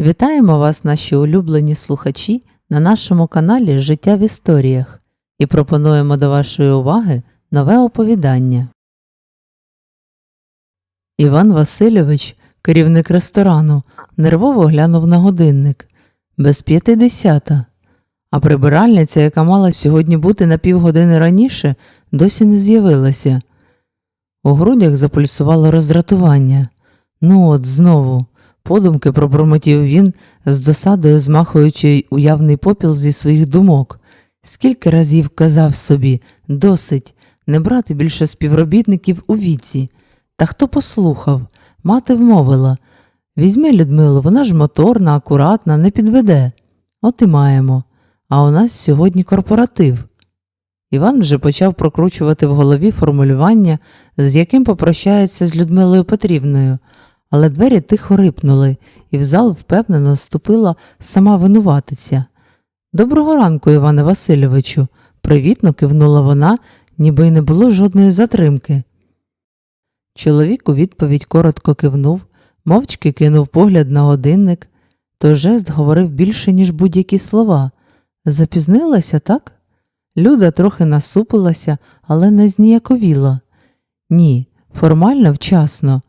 Вітаємо вас, наші улюблені слухачі, на нашому каналі Життя в історіях і пропонуємо до вашої уваги нове оповідання. Іван Васильович, керівник ресторану, нервово глянув на годинник без п'яти десята, а прибиральниця, яка мала сьогодні бути на півгодини раніше, досі не з'явилася. У грудях запульсувало роздратування. Ну от знову. Подумки пробормотів він, з досадою змахуючи уявний попіл зі своїх думок. Скільки разів казав собі досить не брати більше співробітників у віці. Та хто послухав? Мати вмовила Візьми, Людмилу, вона ж моторна, акуратна, не підведе. От і маємо. А у нас сьогодні корпоратив. Іван вже почав прокручувати в голові формулювання, з яким попрощається з Людмилою Петрівною але двері тихо рипнули, і в зал впевнено вступила сама винуватиця. Доброго ранку, Іване Васильовичу, привітно кивнула вона, ніби й не було жодної затримки. Чоловік у відповідь коротко кивнув, мовчки кинув погляд на годинник, то жест говорив більше, ніж будь-які слова. Запізнилася, так? Люда трохи насупилася, але не зніяковіла. Ні, формально вчасно.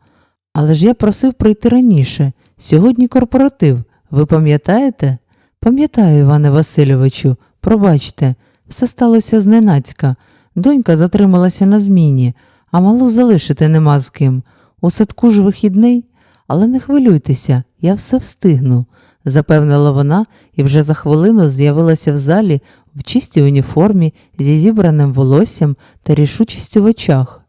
Але ж я просив прийти раніше. Сьогодні корпоратив. Ви пам'ятаєте? Пам'ятаю, Іване Васильовичу, пробачте, все сталося зненацька. Донька затрималася на зміні, а малу залишити нема з ким. У садку ж вихідний, але не хвилюйтеся, я все встигну, запевнила вона і вже за хвилину з'явилася в залі в чистій уніформі зі зібраним волоссям та рішучістю в очах.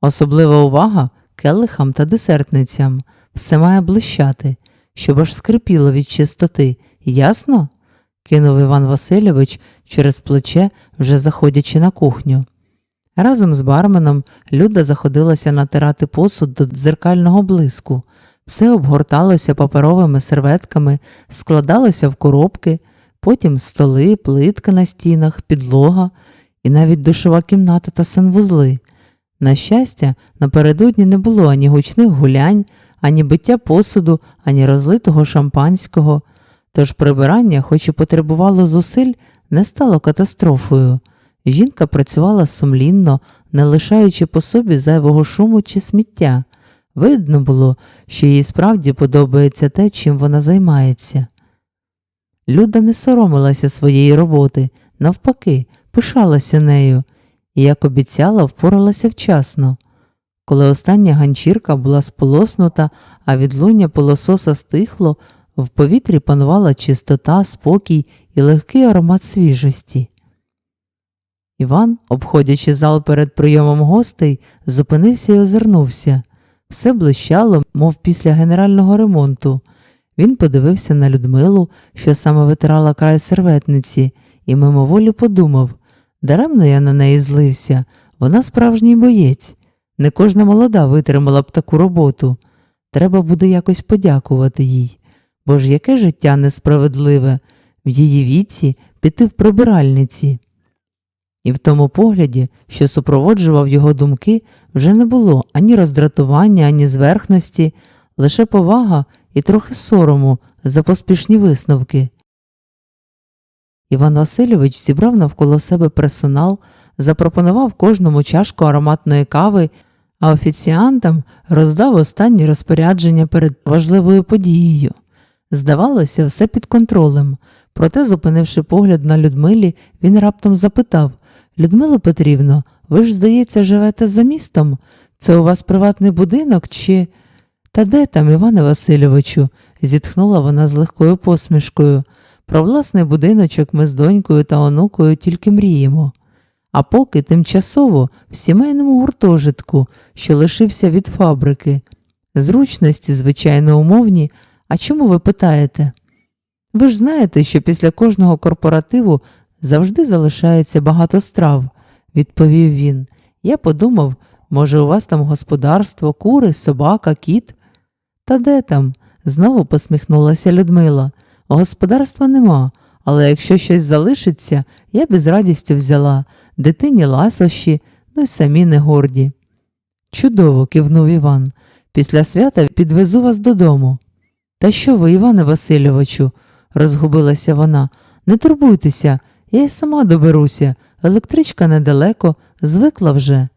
Особлива увага келихам та десертницям. Все має блищати, щоб аж скрипіло від чистоти. Ясно? кинув Іван Васильович через плече, вже заходячи на кухню. Разом з барменом Люда заходилася натирати посуд до дзеркального блиску. Все обгорталося паперовими серветками, складалося в коробки, потім столи, плитка на стінах, підлога і навіть душова кімната та санвузли. На щастя, напередодні не було ані гучних гулянь, ані биття посуду, ані розлитого шампанського, тож прибирання, хоч і потребувало зусиль, не стало катастрофою. Жінка працювала сумлінно, не лишаючи по собі зайвого шуму чи сміття. Видно було, що їй справді подобається те, чим вона займається. Люда не соромилася своєї роботи, навпаки, пишалася нею і, як обіцяла, впоралася вчасно. Коли остання ганчірка була сполоснута, а відлуння полососа стихло, в повітрі панувала чистота, спокій і легкий аромат свіжості. Іван, обходячи зал перед прийомом гостей, зупинився і озирнувся. Все блищало, мов після генерального ремонту. Він подивився на Людмилу, що саме витирала край серветниці, і мимоволі подумав Даремно я на неї злився, вона справжній боєць. Не кожна молода витримала б таку роботу. Треба буде якось подякувати їй. Бо ж яке життя несправедливе в її віці піти в прибиральниці. І в тому погляді, що супроводжував його думки, вже не було ані роздратування, ані зверхності, лише повага і трохи сорому за поспішні висновки. Іван Васильович зібрав навколо себе персонал, запропонував кожному чашку ароматної кави, а офіціантам роздав останні розпорядження перед важливою подією. Здавалося, все під контролем, проте, зупинивши погляд на Людмилі, він раптом запитав Людмило Петрівно, ви ж, здається, живете за містом? Це у вас приватний будинок чи. Та де там, Іване Васильовичу? зітхнула вона з легкою посмішкою. Про власний будиночок ми з донькою та онукою тільки мріємо. А поки тимчасово в сімейному гуртожитку, що лишився від фабрики. Зручності, звичайно, умовні. А чому ви питаєте? Ви ж знаєте, що після кожного корпоративу завжди залишається багато страв, відповів він. Я подумав, може, у вас там господарство, кури, собака, кіт? Та де там? знову посміхнулася Людмила. Господарства нема, але якщо щось залишиться, я б із радістю взяла дитині ласощі, ну й самі не горді. Чудово, кивнув Іван. Після свята підвезу вас додому. Та що ви, Іване Васильовичу? розгубилася вона. Не турбуйтеся, я й сама доберуся. Електричка недалеко, звикла вже.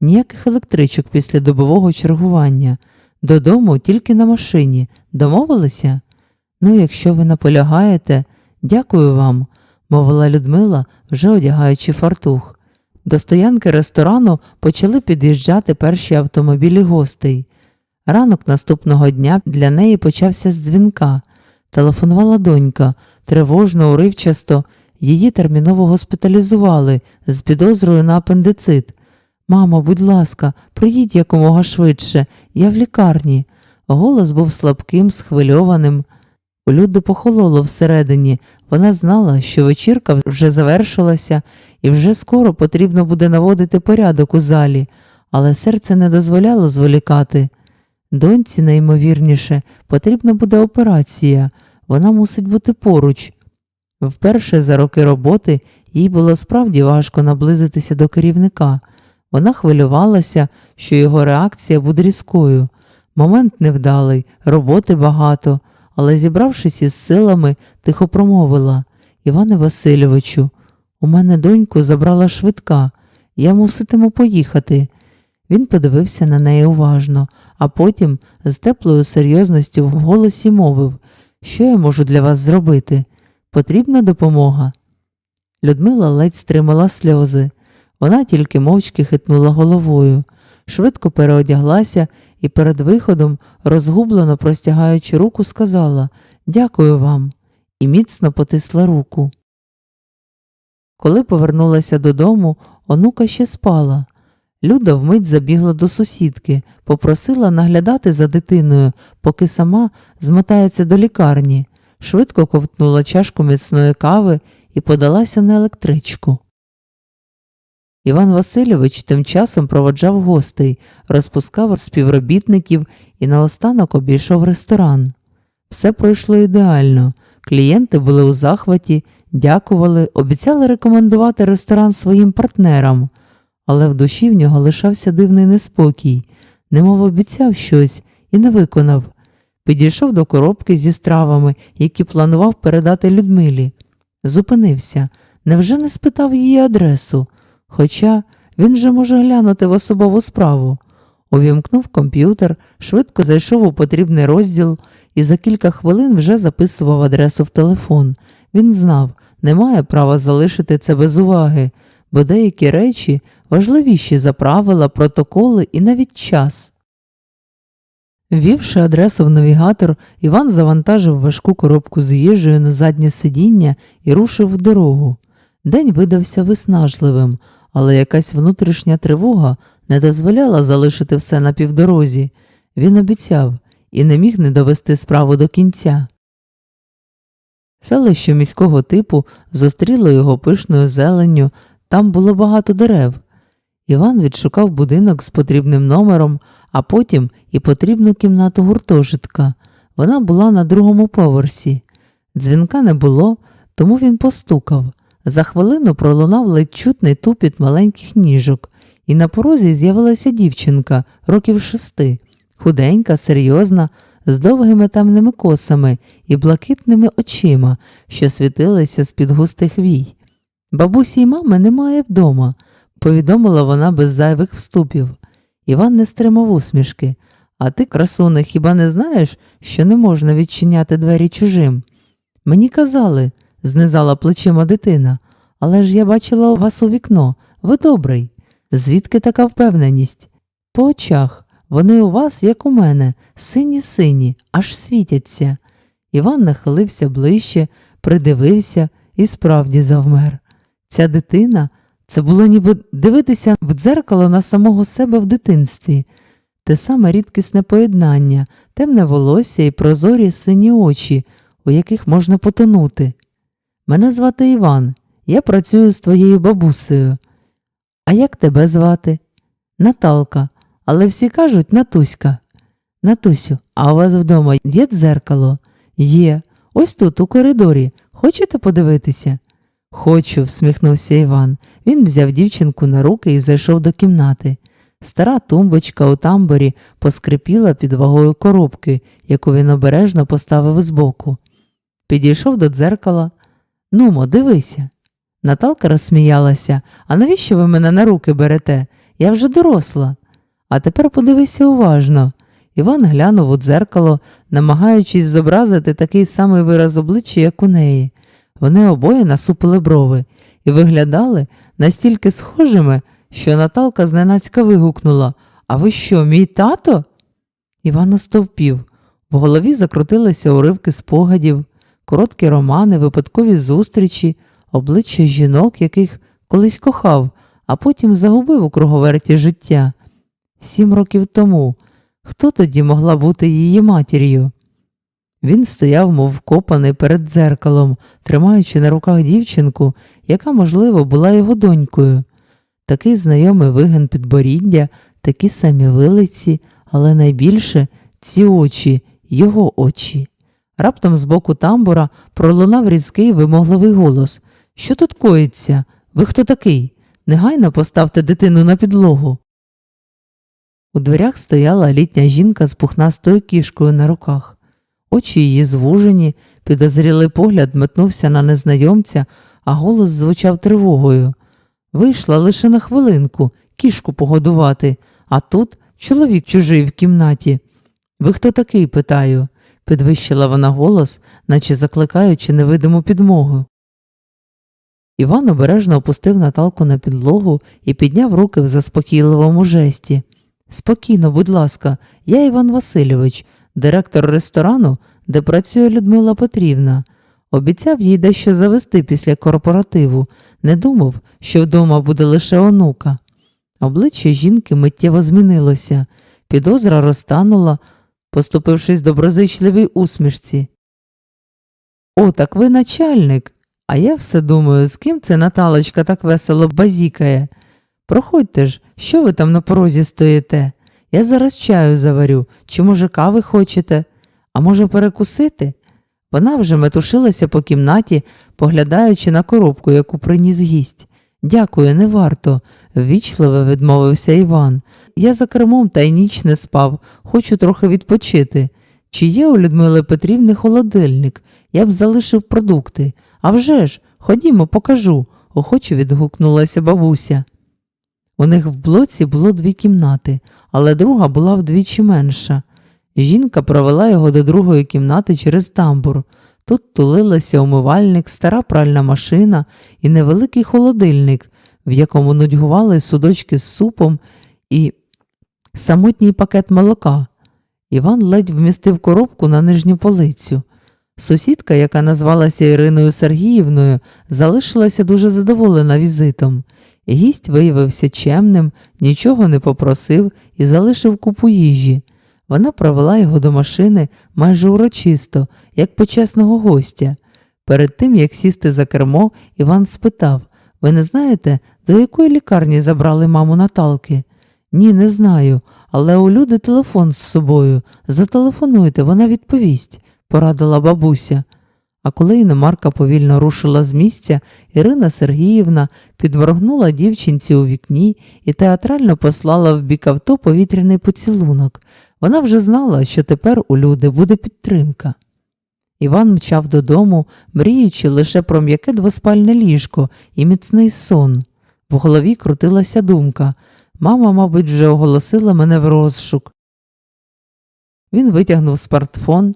Ніяких електричок після добового чергування. Додому тільки на машині. Домовилися? Ну, якщо ви наполягаєте, дякую вам, мовила Людмила, вже одягаючи фартух. До стоянки ресторану почали під'їжджати перші автомобілі гостей. Ранок наступного дня для неї почався з дзвінка. Телефонувала донька, тривожно, уривчасто. Її терміново госпіталізували з підозрою на апендицит. Мамо, будь ласка, приїдь якомога швидше, я в лікарні. Голос був слабким, схвильованим. У Люди похололо всередині. Вона знала, що вечірка вже завершилася і вже скоро потрібно буде наводити порядок у залі, але серце не дозволяло зволікати. Доньці, найімовірніше, потрібна буде операція, вона мусить бути поруч. Вперше за роки роботи їй було справді важко наблизитися до керівника. Вона хвилювалася, що його реакція буде різкою. Момент невдалий, роботи багато, але, зібравшись із силами, тихо промовила Іване Васильовичу, у мене доньку забрала швидка, я муситиму поїхати. Він подивився на неї уважно, а потім з теплою серйозністю в голосі мовив, що я можу для вас зробити? Потрібна допомога. Людмила ледь стримала сльози. Вона тільки мовчки хитнула головою, швидко переодяглася і перед виходом, розгублено простягаючи руку, сказала Дякую вам і міцно потисла руку. Коли повернулася додому, онука ще спала. Люда вмить забігла до сусідки, попросила наглядати за дитиною, поки сама змотається до лікарні, швидко ковтнула чашку міцної кави і подалася на електричку. Іван Васильович тим часом проводжав гостей, розпускав співробітників і наостанок обійшов ресторан. Все пройшло ідеально. Клієнти були у захваті, дякували, обіцяли рекомендувати ресторан своїм партнерам, але в душі в нього лишався дивний неспокій, немов обіцяв щось і не виконав. Підійшов до коробки зі стравами, які планував передати Людмилі. Зупинився, невже не спитав її адресу? Хоча він же може глянути в особову справу. Увімкнув комп'ютер, швидко зайшов у потрібний розділ і за кілька хвилин вже записував адресу в телефон. Він знав, не має права залишити це без уваги, бо деякі речі важливіші за правила, протоколи і навіть час. Ввівши адресу в навігатор, Іван завантажив важку коробку з їжею на заднє сидіння і рушив в дорогу. День видався виснажливим, але якась внутрішня тривога не дозволяла залишити все на півдорозі. Він обіцяв і не міг не довести справу до кінця. Селище міського типу зустріло його пишною зеленню, там було багато дерев. Іван відшукав будинок з потрібним номером, а потім і потрібну кімнату гуртожитка. Вона була на другому поверсі. Дзвінка не було, тому він постукав. За хвилину пролунав ледь чутний тупіт маленьких ніжок, і на порозі з'явилася дівчинка років шести, худенька, серйозна, з довгими темними косами і блакитними очима, що світилися з-під густих вій. Бабусі й мами немає вдома, повідомила вона без зайвих вступів. Іван не стримав усмішки. А ти, красуне, хіба не знаєш, що не можна відчиняти двері чужим? Мені казали, знизала плечима дитина, але ж я бачила вас у вікно. Ви добрий. Звідки така впевненість? По очах. Вони у вас, як у мене, сині сині, аж світяться. Іван нахилився ближче, придивився і справді завмер. Ця дитина це було ніби дивитися в дзеркало на самого себе в дитинстві, те саме рідкісне поєднання, темне волосся і прозорі сині очі, у яких можна потонути. Мене звати Іван, я працюю з твоєю бабусею. А як тебе звати? Наталка, але всі кажуть Натуська. Натусю, а у вас вдома є дзеркало? Є. Ось тут, у коридорі. Хочете подивитися? Хочу, всміхнувся Іван. Він взяв дівчинку на руки і зайшов до кімнати. Стара тумбочка у тамбурі поскрипіла під вагою коробки, яку він обережно поставив збоку. Підійшов до дзеркала. Нумо, дивися. Наталка розсміялася. А навіщо ви мене на руки берете? Я вже доросла. А тепер подивися уважно. Іван глянув у дзеркало, намагаючись зобразити такий самий вираз обличчя, як у неї. Вони обоє насупили брови і виглядали настільки схожими, що Наталка зненацька вигукнула А ви що, мій тато? Іван остовпів. В голові закрутилися уривки спогадів, короткі романи, випадкові зустрічі, обличчя жінок, яких колись кохав, а потім загубив у круговерті життя. Сім років тому. Хто тоді могла бути її матір'ю? Він стояв, мов вкопаний перед дзеркалом, тримаючи на руках дівчинку, яка, можливо, була його донькою. Такий знайомий вигин підборіддя, такі самі вилиці, але найбільше ці очі, його очі. Раптом з боку тамбура пролунав різкий вимогливий голос. Що тут коїться? Ви хто такий? Негайно поставте дитину на підлогу. У дверях стояла літня жінка з пухнастою кішкою на руках. Очі її звужені, підозрілий погляд метнувся на незнайомця, а голос звучав тривогою. Вийшла лише на хвилинку кішку погодувати, а тут чоловік чужий в кімнаті. Ви хто такий? питаю, підвищила вона голос, наче закликаючи невидиму підмогу. Іван обережно опустив Наталку на підлогу і підняв руки в заспокійливому жесті. Спокійно, будь ласка, я Іван Васильович, директор ресторану, де працює Людмила Петрівна. Обіцяв їй дещо завести після корпоративу, не думав, що вдома буде лише онука. Обличчя жінки миттєво змінилося, підозра розтанула, поступившись доброзичливій усмішці. О, так ви начальник. А я все думаю, з ким це Наталочка так весело базікає. Проходьте ж, що ви там на порозі стоїте? Я зараз чаю заварю, чи, може, кави хочете, а може, перекусити? Вона вже метушилася по кімнаті, поглядаючи на коробку, яку приніс гість. Дякую, не варто, ввічливо відмовився Іван. Я за кермом та й ніч не спав, хочу трохи відпочити. Чи є у Людмили Петрівни холодильник? Я б залишив продукти. А вже ж, ходімо, покажу, охоче відгукнулася бабуся. У них в блоці було дві кімнати, але друга була вдвічі менша. Жінка провела його до другої кімнати через тамбур. Тут тулилися умивальник, стара пральна машина і невеликий холодильник, в якому нудьгували судочки з супом і самотній пакет молока. Іван ледь вмістив коробку на нижню полицю. Сусідка, яка назвалася Іриною Сергіївною, залишилася дуже задоволена візитом. Гість виявився чемним, нічого не попросив і залишив купу їжі. Вона провела його до машини майже урочисто, як почесного гостя. Перед тим, як сісти за кермо, Іван спитав Ви не знаєте, до якої лікарні забрали маму Наталки? Ні, не знаю, але у люди телефон з собою. Зателефонуйте, вона відповість, порадила бабуся. А коли іномарка повільно рушила з місця, Ірина Сергіївна підморгнула дівчинці у вікні і театрально послала в бік авто повітряний поцілунок. Вона вже знала, що тепер у люди буде підтримка. Іван мчав додому, мріючи лише про м'яке двоспальне ліжко і міцний сон. В голові крутилася думка мама, мабуть, вже оголосила мене в розшук. Він витягнув смартфон,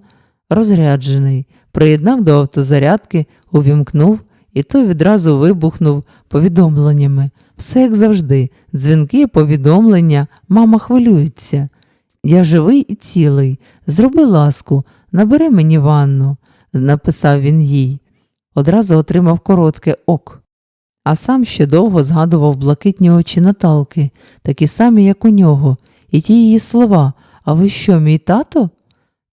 розряджений, приєднав до автозарядки, увімкнув, і той відразу вибухнув повідомленнями. Все як завжди, дзвінки, повідомлення, мама хвилюється. Я живий і цілий. Зроби ласку, набери мені ванну, написав він їй. Одразу отримав коротке ок. А сам ще довго згадував блакитні очі Наталки, такі самі, як у нього, і ті її слова А ви що, мій тато?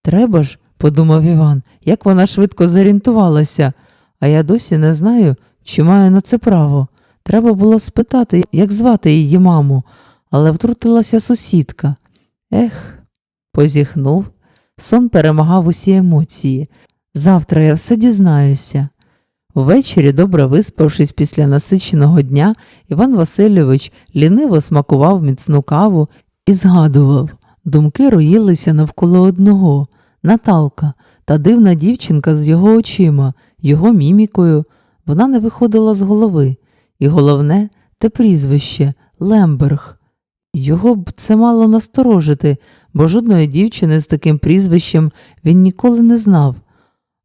Треба ж, подумав Іван, як вона швидко зорієнтувалася, а я досі не знаю, чи маю на це право. Треба було спитати, як звати її маму, але втрутилася сусідка. Ех, позіхнув. Сон перемагав усі емоції. Завтра я все дізнаюся. Ввечері, добре виспавшись після насиченого дня, Іван Васильович ліниво смакував міцну каву і згадував. Думки роїлися навколо одного Наталка, та дивна дівчинка з його очима, його мімікою. Вона не виходила з голови. І головне те прізвище Лемберг. Його б це мало насторожити, бо жодної дівчини з таким прізвищем він ніколи не знав.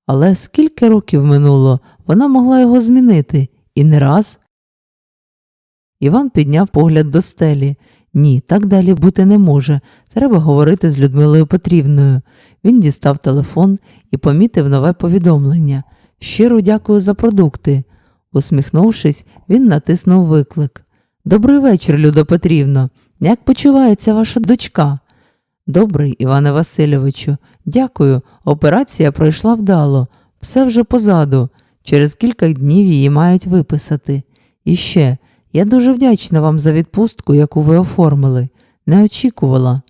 Але скільки років минуло, вона могла його змінити, і не раз. Іван підняв погляд до стелі. Ні, так далі бути не може. Треба говорити з Людмилою Петрівною. Він дістав телефон і помітив нове повідомлення. Щиро дякую за продукти. Усміхнувшись, він натиснув виклик. Добрий вечір, Людо Петрівно. Як почувається ваша дочка? Добрий, Іване Васильовичу. Дякую. Операція пройшла вдало. Все вже позаду. Через кілька днів її мають виписати. І ще, я дуже вдячна вам за відпустку, яку ви оформили. Не очікувала.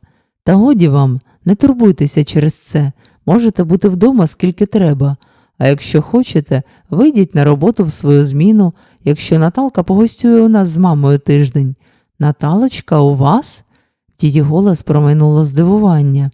Та годі вам, не турбуйтеся через це. Можете бути вдома скільки треба. А якщо хочете, вийдіть на роботу в свою зміну, якщо Наталка погостює у нас з мамою тиждень. Наталочка, у вас? В голос промайнуло здивування.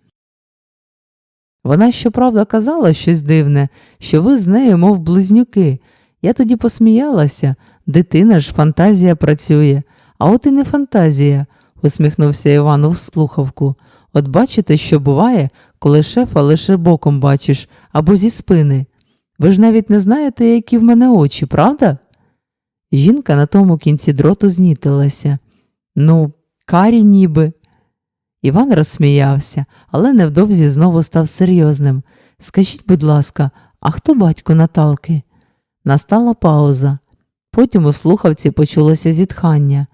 Вона, щоправда, казала щось дивне, що ви з нею, мов близнюки. Я тоді посміялася. Дитина ж фантазія працює. А от і не фантазія, усміхнувся Іван у слухавку. От бачите, що буває, коли шефа лише боком бачиш або зі спини. Ви ж навіть не знаєте, які в мене очі, правда? Жінка на тому кінці дроту знітилася. Ну, карі ніби. Іван розсміявся, але невдовзі знову став серйозним. Скажіть, будь ласка, а хто батько Наталки? Настала пауза. Потім у слухавці почулося зітхання.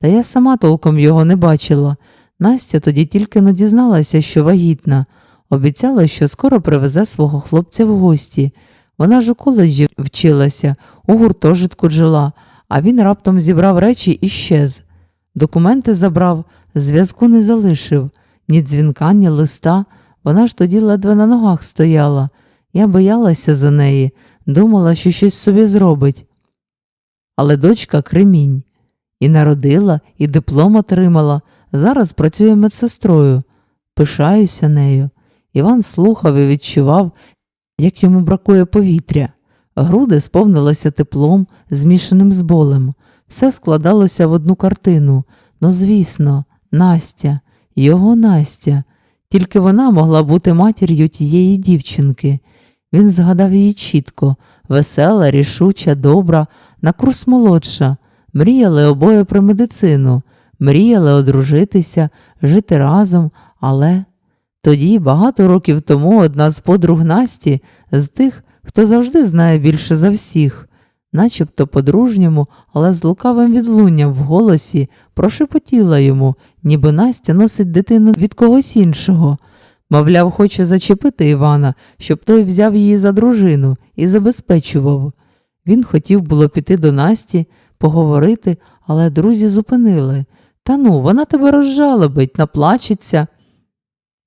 Та я сама толком його не бачила. Настя тоді тільки не дізналася, що вагітна. Обіцяла, що скоро привезе свого хлопця в гості. Вона ж у коледжі вчилася, у гуртожитку жила, а він раптом зібрав речі і щез. Документи забрав, зв'язку не залишив, ні дзвінка, ні листа. Вона ж тоді ледве на ногах стояла. Я боялася за неї, думала, що щось собі зробить. Але дочка кремінь. І народила, і диплом отримала. Зараз працює медсестрою. Пишаюся нею. Іван слухав і відчував, як йому бракує повітря. Груди сповнилися теплом, змішаним з болем. Все складалося в одну картину. Ну, звісно, Настя, його Настя. Тільки вона могла бути матір'ю тієї дівчинки. Він згадав її чітко, весела, рішуча, добра, на курс молодша. Мріяли обоє про медицину, мріяли одружитися, жити разом, але тоді, багато років тому, одна з подруг Насті, з тих, хто завжди знає більше за всіх, начебто по-дружньому, але з лукавим відлунням в голосі прошепотіла йому, ніби Настя носить дитину від когось іншого. Мовляв, хоче зачепити Івана, щоб той взяв її за дружину і забезпечував. Він хотів було піти до Насті, поговорити, але друзі зупинили. Та ну, вона тебе розжалобить, наплачеться.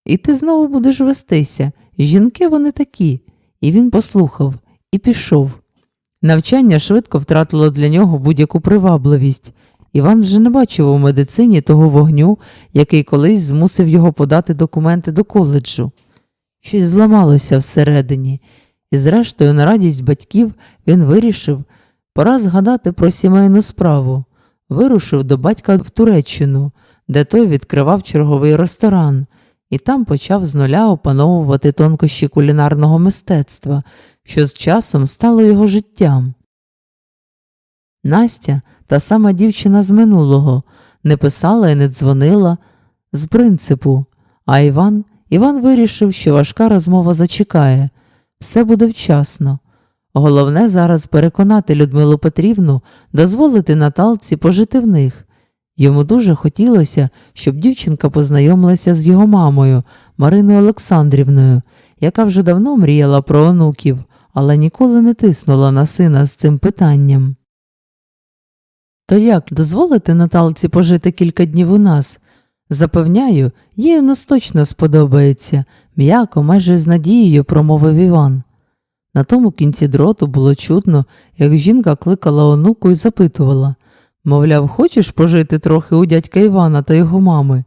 І ти знову будеш вестися. Жінки вони такі. І він послухав і пішов. Навчання швидко втратило для нього будь-яку привабливість. Іван вже не бачив у медицині того вогню, який колись змусив його подати документи до коледжу. Щось зламалося всередині, і, зрештою, на радість батьків він вирішив пора згадати про сімейну справу. Вирушив до батька в Туреччину, де той відкривав черговий ресторан, і там почав з нуля опановувати тонкощі кулінарного мистецтва, що з часом стало його життям. Настя, та сама дівчина з минулого, не писала і не дзвонила з принципу, а Іван Іван вирішив, що важка розмова зачекає, все буде вчасно. Головне зараз переконати Людмилу Петрівну дозволити Наталці пожити в них. Йому дуже хотілося, щоб дівчинка познайомилася з його мамою Мариною Олександрівною, яка вже давно мріяла про онуків, але ніколи не тиснула на сина з цим питанням. То як дозволити Наталці пожити кілька днів у нас? Запевняю, їй нас точно сподобається, м'яко, майже з надією промовив Іван. На тому кінці дроту було чутно, як жінка кликала онуку і запитувала мовляв, хочеш пожити трохи у дядька Івана та його мами?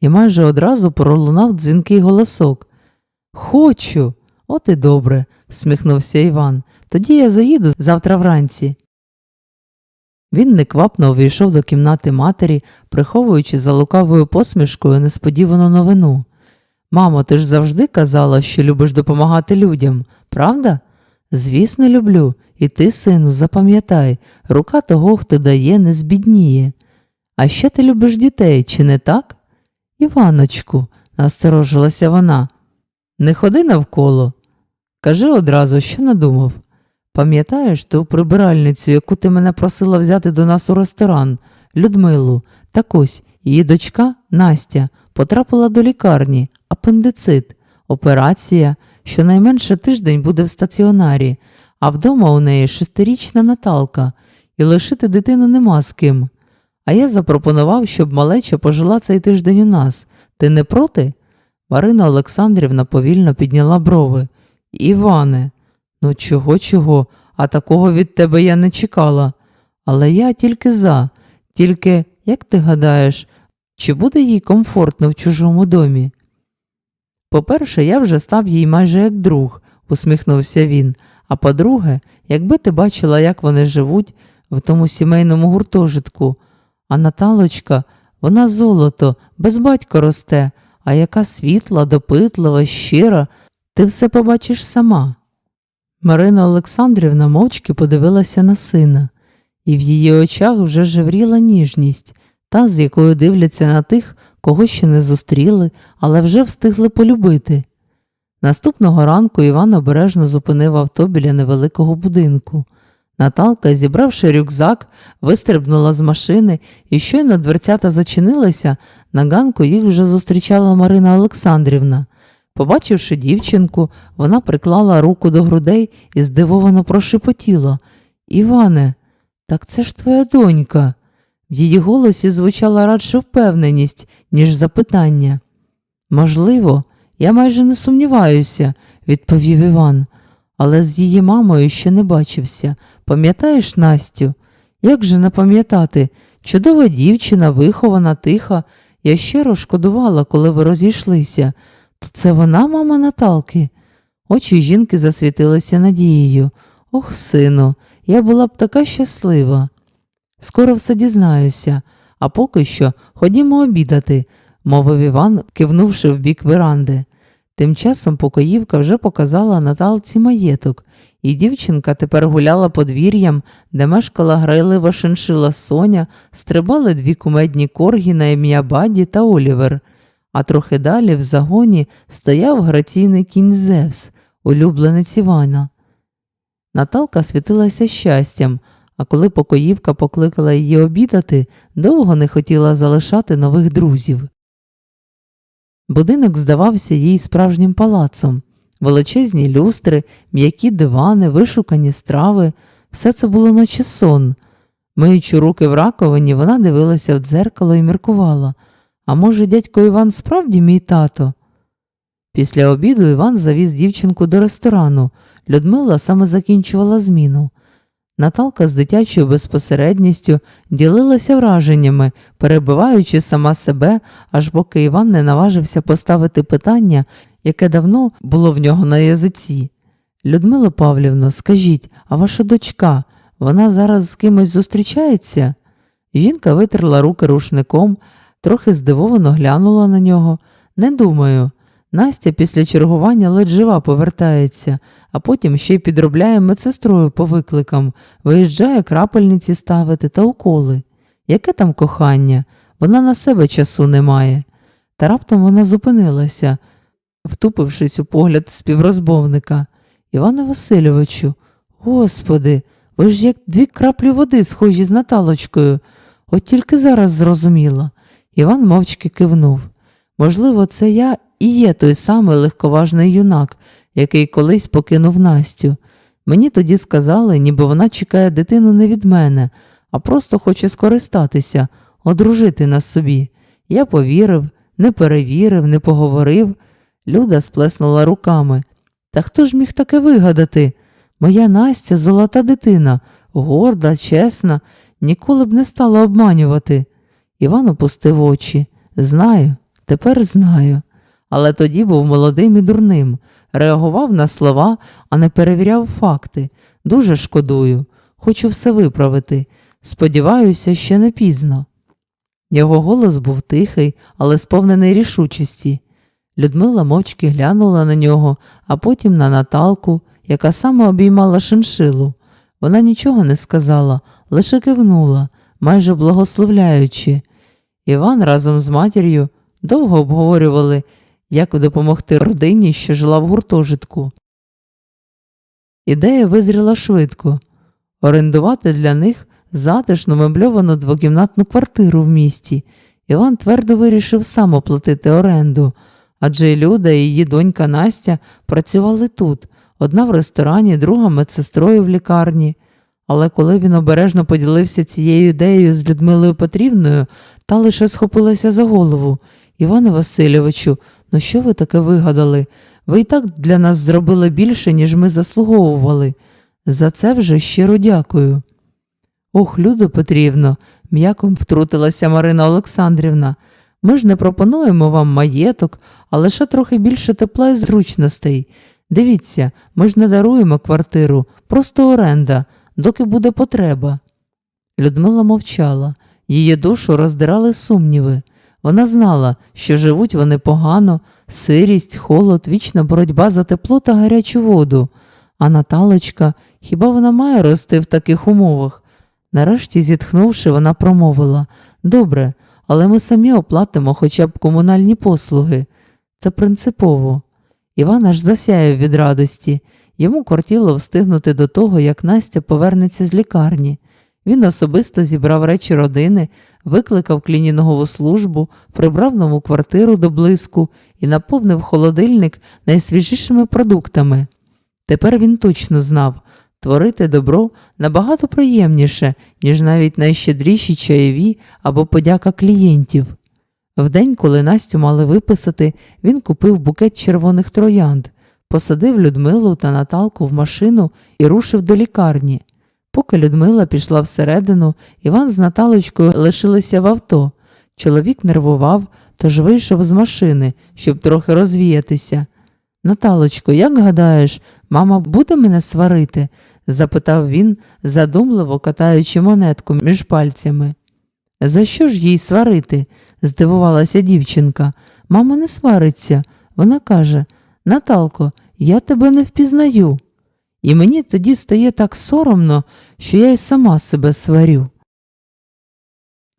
І майже одразу пролунав дзвінкий голосок. Хочу. От і добре, всміхнувся Іван. Тоді я заїду завтра вранці. Він неквапно увійшов до кімнати матері, приховуючи за лукавою посмішкою несподівану новину. Мамо, ти ж завжди казала, що любиш допомагати людям, правда? Звісно, люблю, і ти, сину, запам'ятай, рука того, хто дає, не збідніє. А ще ти любиш дітей, чи не так? Іваночку, насторожилася вона. Не ходи навколо. Кажи одразу, що надумав. Пам'ятаєш ту прибиральницю, яку ти мене просила взяти до нас у ресторан, Людмилу, так ось її дочка Настя потрапила до лікарні, апендицит, операція, щонайменше тиждень буде в стаціонарі, а вдома у неї шестирічна Наталка, і лишити дитину нема з ким. А я запропонував, щоб малеча пожила цей тиждень у нас. Ти не проти? Марина Олександрівна повільно підняла брови. Іване, ну чого, чого, а такого від тебе я не чекала. Але я тільки за, тільки, як ти гадаєш, чи буде їй комфортно в чужому домі? По-перше, я вже став їй майже як друг, усміхнувся він. А по-друге, якби ти бачила, як вони живуть в тому сімейному гуртожитку, а Наталочка, вона золото, без батька росте, а яка світла, допитлива, щира, ти все побачиш сама. Марина Олександрівна мовчки подивилася на сина, і в її очах вже жевріла ніжність, та, з якою дивляться на тих, кого ще не зустріли, але вже встигли полюбити. Наступного ранку Іван обережно зупинив авто біля невеликого будинку. Наталка, зібравши рюкзак, вистрибнула з машини, і щойно дверцята зачинилися, на ганку їх вже зустрічала Марина Олександрівна. Побачивши дівчинку, вона приклала руку до грудей і здивовано прошепотіла Іване, так це ж твоя донька. В її голосі звучала радше впевненість, ніж запитання. Можливо, я майже не сумніваюся, відповів Іван, але з її мамою ще не бачився. Пам'ятаєш Настю? Як же не пам'ятати? Чудова дівчина, вихована, тиха. Я щиро шкодувала, коли ви розійшлися. То це вона, мама Наталки? Очі жінки засвітилися надією. Ох, сину, я була б така щаслива. Скоро все дізнаюся, а поки що ходімо обідати, мовив Іван, кивнувши в бік веранди. Тим часом покоївка вже показала Наталці маєток, і дівчинка тепер гуляла подвір'ям, де мешкала грайлива шиншила Соня, стрибали дві кумедні коргі на ім'я Баді та Олівер, а трохи далі в загоні стояв граційний кінь Зевс, улюбленець Івана. Наталка світилася щастям, а коли покоївка покликала її обідати, довго не хотіла залишати нових друзів. Будинок здавався їй справжнім палацом. Величезні люстри, м'які дивани, вишукані страви, все це було наче сон. Миючи руки в раковині, вона дивилася в дзеркало і міркувала. А може, дядько Іван справді мій тато? Після обіду Іван завіз дівчинку до ресторану. Людмила саме закінчувала зміну. Наталка з дитячою безпосередністю ділилася враженнями, перебиваючи сама себе, аж поки Іван не наважився поставити питання, яке давно було в нього на язиці. Людмила Павлівна, скажіть, а ваша дочка, вона зараз з кимось зустрічається? Жінка витерла руки рушником, трохи здивовано глянула на нього. Не думаю. Настя після чергування ледь жива повертається, а потім ще й підробляє медсестрою по викликам, виїжджає крапельниці ставити та уколи. Яке там кохання? Вона на себе часу не має. Та раптом вона зупинилася, втупившись у погляд співрозмовника. Іване Васильовичу, господи, ви ж як дві краплі води, схожі з Наталочкою. От тільки зараз зрозуміла. Іван мовчки кивнув. Можливо, це я і є той самий легковажний юнак, який колись покинув Настю. Мені тоді сказали, ніби вона чекає дитину не від мене, а просто хоче скористатися, одружити на собі. Я повірив, не перевірив, не поговорив. Люда сплеснула руками. Та хто ж міг таке вигадати? Моя Настя золота дитина, горда, чесна, ніколи б не стала обманювати. Іван опустив очі. Знаю, тепер знаю. Але тоді був молодим і дурним, реагував на слова, а не перевіряв факти. Дуже шкодую, хочу все виправити. Сподіваюся, ще не пізно. Його голос був тихий, але сповнений рішучості. Людмила мовчки глянула на нього, а потім на Наталку, яка саме обіймала шиншилу. Вона нічого не сказала, лише кивнула, майже благословляючи. Іван разом з матір'ю довго обговорювали, як допомогти родині, що жила в гуртожитку. Ідея визріла швидко орендувати для них затишну мебльовану двокімнатну квартиру в місті. Іван твердо вирішив сам оплатити оренду, адже Люда і її донька Настя працювали тут, одна в ресторані, друга медсестрою в лікарні. Але коли він обережно поділився цією ідеєю з Людмилою Петрівною, та лише схопилася за голову. Іване Васильовичу, ну що ви таке вигадали? Ви і так для нас зробили більше, ніж ми заслуговували. За це вже щиро дякую. Ох, Людо Петрівно, м'яко втрутилася Марина Олександрівна. Ми ж не пропонуємо вам маєток, а лише трохи більше тепла і зручностей. Дивіться, ми ж не даруємо квартиру, просто оренда, доки буде потреба. Людмила мовчала, її душу роздирали сумніви. Вона знала, що живуть вони погано, сирість, холод, вічна боротьба за тепло та гарячу воду. А Наталочка, хіба вона має рости в таких умовах? Нарешті, зітхнувши, вона промовила Добре, але ми самі оплатимо хоча б комунальні послуги. Це принципово. Іван аж засяяв від радості. Йому кортіло встигнути до того, як Настя повернеться з лікарні. Він особисто зібрав речі родини, викликав клінінгову службу, прибрав нову квартиру до блиску і наповнив холодильник найсвіжішими продуктами. Тепер він точно знав, творити добро набагато приємніше, ніж навіть найщедріші чаєві або подяка клієнтів. Вдень, коли Настю мали виписати, він купив букет червоних троянд, посадив Людмилу та Наталку в машину і рушив до лікарні. Поки Людмила пішла всередину, Іван з Наталочкою лишилися в авто. Чоловік нервував, тож вийшов з машини, щоб трохи розвіятися. Наталочко, як гадаєш, мама буде мене сварити? запитав він, задумливо катаючи монетку між пальцями. За що ж їй сварити? здивувалася дівчинка. Мама не свариться. Вона каже Наталко, я тебе не впізнаю. І мені тоді стає так соромно, що я й сама себе сварю.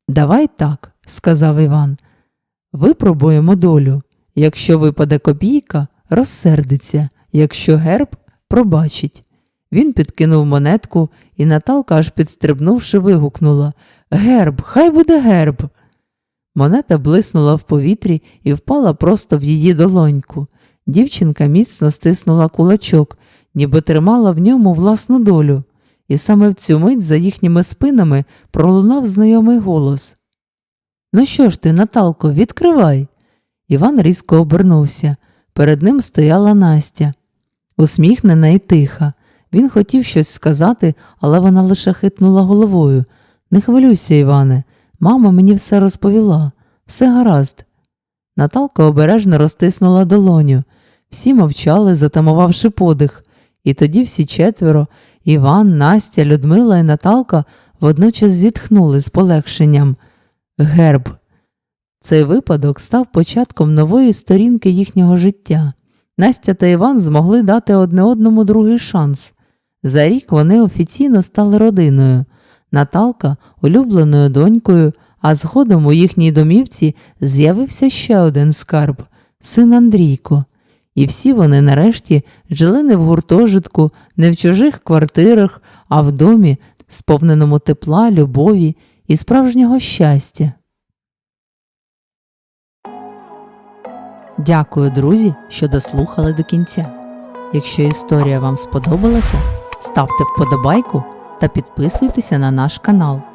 Давай так, сказав Іван. Випробуємо долю. Якщо випаде копійка, розсердиться, якщо герб пробачить. Він підкинув монетку, і Наталка, аж підстрибнувши, вигукнула Герб, хай буде герб. Монета блиснула в повітрі і впала просто в її долоньку. Дівчинка міцно стиснула кулачок, ніби тримала в ньому власну долю, і саме в цю мить за їхніми спинами пролунав знайомий голос. Ну що ж ти, Наталко, відкривай. Іван різко обернувся. Перед ним стояла Настя, усміхнена і тиха. Він хотів щось сказати, але вона лише хитнула головою. Не хвилюйся, Іване, мама мені все розповіла, все гаразд. Наталка обережно розтиснула долоню. Всі мовчали, затамувавши подих, і тоді всі четверо Іван, Настя, Людмила і Наталка водночас зітхнули з полегшенням. Герб. Цей випадок став початком нової сторінки їхнього життя. Настя та Іван змогли дати одне одному другий шанс. За рік вони офіційно стали родиною. Наталка улюбленою донькою, а згодом у їхній домівці з'явився ще один скарб син Андрійко. І всі вони нарешті жили не в гуртожитку, не в чужих квартирах, а в домі, сповненому тепла, любові і справжнього щастя. Дякую, друзі, що дослухали до кінця. Якщо історія вам сподобалася, ставте вподобайку та підписуйтеся на наш канал.